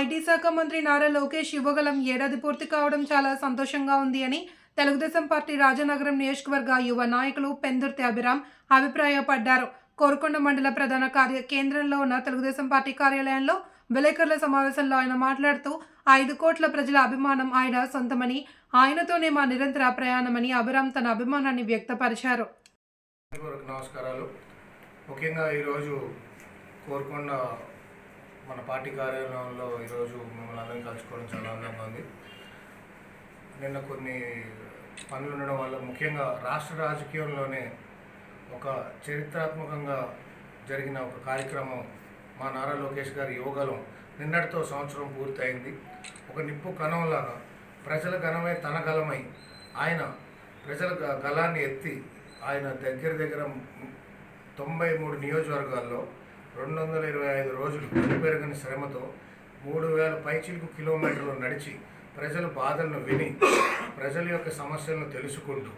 IT శాఖ మంత్రి నారా లోకేష్ యువగలం ఏడాది పూర్తి కావడం చాలా సంతోషంగా ఉంది అని తెలుగుదేశం పార్టీ రాజనగరం నియోజకవర్గ యువ నాయకులు పెందుర్తి అభిరామ్ అభిప్రాయపడ్డారు. కోరుకొండ మండల ప్రధాన కార్య కేంద్రంలో ఉన్న తెలుగుదేశం పార్టీ కార్యాలయంలో విలేకరుల సమావేశంలో ఆయన మాట్లాడుతూ ఐదు కోట్ల ప్రజల అభిమానం ఆయన సొంతమని ఆయనతోనే మా నిరంతర ప్రయాణమని అభిరామ్ తన అభిమానాన్ని వ్యక్తపరిచారు. నమస్కారాలు. ముఖ్యంగా ఈరోజు కోరుకొండ మన పార్టీ కార్యాలయంలో ఈరోజు మిమ్మల్ని అందరం కలుసుకోవడం చాలా ఆనందంగా ఉంది. నిన్న కొన్ని పనులు ఉండడం వల్ల ముఖ్యంగా రాష్ట్ర రాజకీయంలోనే ఒక చరిత్రాత్మకంగా జరిగిన ఒక కార్యక్రమం మా నారా లోకేష్ గారి యోగలం నిన్నటితో సంవత్సరం పూర్తయింది. ఒక నిప్పు కణంలాగా ప్రజల గణమై తన గలమై ఆయన ప్రజల గలాన్ని ఎత్తి ఆయన దగ్గర దగ్గర తొంభై మూడు నియోజకవర్గాల్లో రెండు వందల ఇరవై ఐదు రోజులు పెరుగని శ్రమతో మూడు వేల పైచిలుకు కిలోమీటర్లు నడిచి ప్రజల బాధలను విని ప్రజల యొక్క సమస్యలను తెలుసుకుంటూ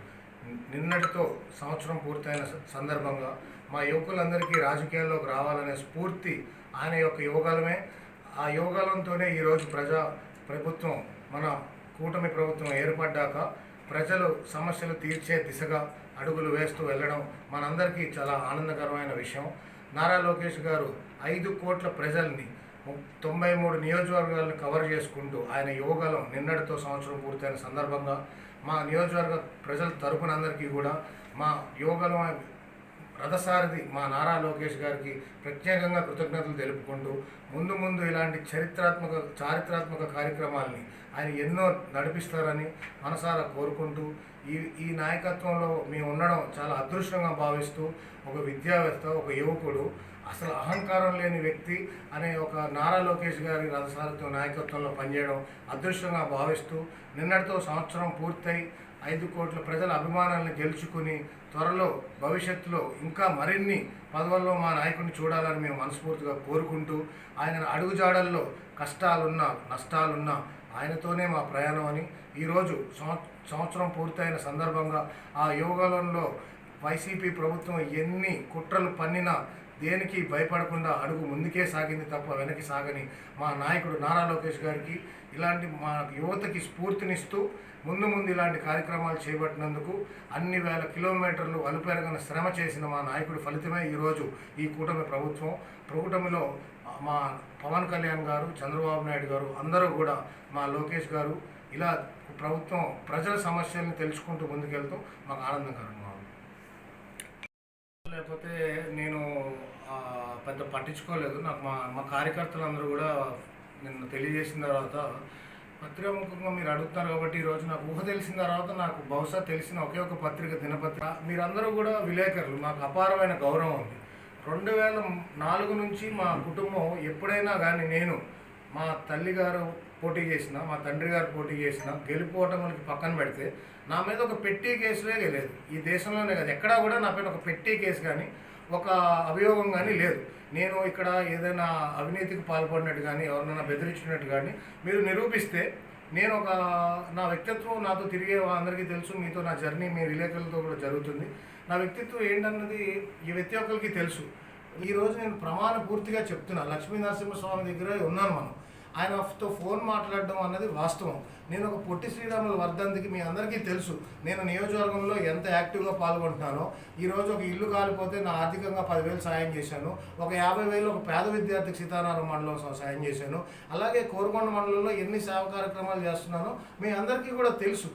నిన్నటితో సంవత్సరం పూర్తయిన స- సందర్భంగా మా యువకులందరికీ రాజకీయాల్లోకి రావాలనే స్ఫూర్తి ఆయన యొక్క యోగాలమే ఆ యోగాలంతోనే ఈరోజు ప్రజా ప్రభుత్వం మన కూటమి ప్రభుత్వం ఏర్పడ్డాక ప్రజలు సమస్యలు తీర్చే దిశగా అడుగులు వేస్తూ వెళ్ళడం మనందరికీ చాలా ఆనందకరమైన విషయం. నారా లోకేష్ గారు ఐదు కోట్ల ప్రజల్ని తొంభై మూడు నియోజకవర్గాలను కవర్ చేసుకుంటూ ఆయన యోగాలం నిన్నటితో సంవత్సరం పూర్తయిన సందర్భంగా మా నియోజకవర్గ ప్రజల తరపునందరికీ కూడా మా యోగాలం రథసారథి మా నారా లోకేష్ గారికి ప్రత్యేకంగా కృతజ్ఞతలు తెలుపుకుంటూ ముందు ముందు ఇలాంటి చరిత్రాత్మక చారిత్రాత్మక కార్యక్రమాల్ని ఆయన ఎన్నో నడిపిస్తారని మనసారా కోరుకుంటూ ఈ ఈ నాయకత్వంలో మేము ఉండడం చాలా అదృష్టంగా భావిస్తూ ఒక విద్యావేత్త ఒక యువకుడు అసలు అహంకారం లేని వ్యక్తి అనే ఒక నారా లోకేష్ గారి రథసారథి నాయకత్వంలో పనిచేయడం అదృష్టంగా భావిస్తూ నిన్నటితో సంవత్సరం పూర్తయి ఐదు కోట్ల ప్రజల అభిమానాలను గెలుచుకుని త్వరలో భవిష్యత్తులో ఇంకా మరిన్ని పదవుల్లో మా నాయకుడిని చూడాలని మేము మనస్ఫూర్తిగా కోరుకుంటూ ఆయన అడుగుజాడల్లో కష్టాలున్నా నష్టాలున్నా ఆయనతోనే మా ప్రయాణం అని ఈరోజు సంవత్సరం పూర్తయిన సందర్భంగా ఆ యోగాలంలో వైసీపీ ప్రభుత్వం ఎన్ని కుట్రలు పన్నినా దేనికి భయపడకుండా అడుగు ముందుకే సాగింది తప్ప వెనక్కి సాగని మా నాయకుడు నారా లోకేష్ గారికి ఇలాంటి మా యువతకి స్ఫూర్తినిస్తూ ముందు ముందు ఇలాంటి కార్యక్రమాలు చేపట్టినందుకు అన్ని వేల కిలోమీటర్లు అలుపెరగని శ్రమ చేసిన మా నాయకుడి ఫలితమే ఈరోజు ఈ కూటమి ప్రభుత్వం. కూటమిలో మా పవన్ కళ్యాణ్ గారు చంద్రబాబు నాయుడు గారు అందరూ కూడా మా లోకేష్ గారు ఇలా ప్రభుత్వం ప్రజల సమస్యల్ని తెలుసుకుంటూ ముందుకెళ్తూ మాకు ఆనందకరంగా ఉంది. లేకపోతే నేను పెద్ద పట్టించుకోలేదు. నాకు మా మా కార్యకర్తలు అందరూ కూడా నిన్న తెలియజేసిన తర్వాత పత్రికాముఖంగా మీరు అడుగుతున్నారు కాబట్టి ఈరోజు నాకు ఊహ తెలిసిన తర్వాత నాకు బహుశా తెలిసిన ఒకే ఒక పత్రిక దినపత్రిక. మీరందరూ కూడా విలేకరులు. మాకు అపారమైన గౌరవం ఉంది. రెండు వేల నాలుగు నుంచి మా కుటుంబం ఎప్పుడైనా కానీ నేను మా తల్లి గారు పోటీ చేసిన మా తండ్రి గారు పోటీ చేసిన గెలుపోవటములకి పక్కన పెడితే నా మీద ఒక పెట్టి కేసులే లేదు. ఈ దేశంలోనే కాదు. ఎక్కడా కూడా నా పైన ఒక పెట్టి కేసు కానీ ఒక అభియోగం కానీ లేదు. నేను ఇక్కడ ఏదైనా అవినీతికి పాల్పడినట్టు కానీ ఎవరినైనా బెదిరించినట్టు కానీ మీరు నిరూపిస్తే నేను ఒక నా వ్యక్తిత్వం నాతో తిరిగే అందరికీ తెలుసు మీతో నా జర్నీ మీ విలేకరులతో కూడా జరుగుతుంది. నా వ్యక్తిత్వం ఏంటన్నది ఈ వ్యక్తి ఒక్కరికి తెలుసు. ఈరోజు నేను ప్రమాణ పూర్తిగా చెప్తున్నా. లక్ష్మీ నరసింహస్వామి దగ్గర ఉన్నాను మనం. ఆయనతో ఫోన్ మాట్లాడడం అన్నది వాస్తవం. నేను ఒక పొట్టి శ్రీరాముల వర్ధంతికి మీ అందరికీ తెలుసు. నేను నియోజకవర్గంలో ఎంత యాక్టివ్గా పాల్గొంటున్నానో ఈరోజు ఒక ఇల్లు కాలిపోతే నా ఆర్థికంగా పదివేలు సాయం చేశాను. ఒక యాభై వేలు ఒక పేద విద్యార్థికి సీతారామ మండలం సాయం చేశాను. అలాగే కోరుకొండ మండలంలో ఎన్ని సేవ కార్యక్రమాలు చేస్తున్నానో మీ అందరికీ కూడా తెలుసు.